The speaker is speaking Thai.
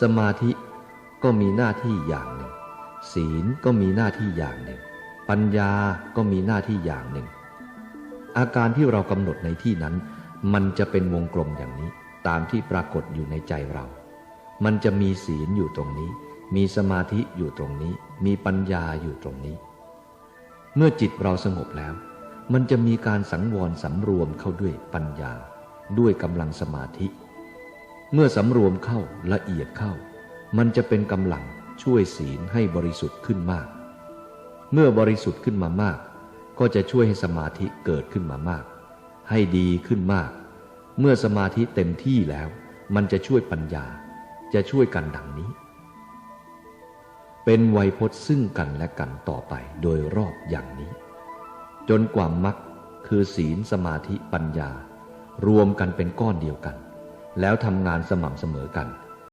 สมาธิก็มีหน้าที่อย่างหนึ่ง ศีลก็มีหน้าที่อย่างหนึ่ง ปัญญาก็มีหน้าที่อย่างหนึ่ง อาการที่เรากำหนดในที่นั้น มันจะเป็นวงกลมอย่างนี้ตามที่ปรากฏอยู่ในใจเรา มันจะมีศีลอยู่ตรงนี้ มีสมาธิอยู่ตรงนี้ มีปัญญาอยู่ตรงนี้ เมื่อจิตเราสงบแล้ว มันจะมีการสังวรสำรวมเข้าด้วยปัญญา ด้วยกำลังสมาธิ เมื่อสำรวมเข้าละเอียดเข้า มันจะเป็นกำลังช่วยศีลให้บริสุทธิ์ขึ้นมาก เมื่อบริสุทธิ์ขึ้นมามาก ก็จะช่วยให้สมาธิเกิดขึ้นมามาก ให้ดีขึ้นมาก เมื่อสมาธิเต็มที่แล้ว มันจะช่วยปัญญา จะช่วยกันดังนี้ เป็นไวยพจน์ซึ่งกันและกันต่อไปโดยรอบอย่างนี้ จนกว่ามรรคคือศีลสมาธิปัญญารวมกันเป็นก้อนเดียวกัน แล้วทำงานสม่ำเสมอกัน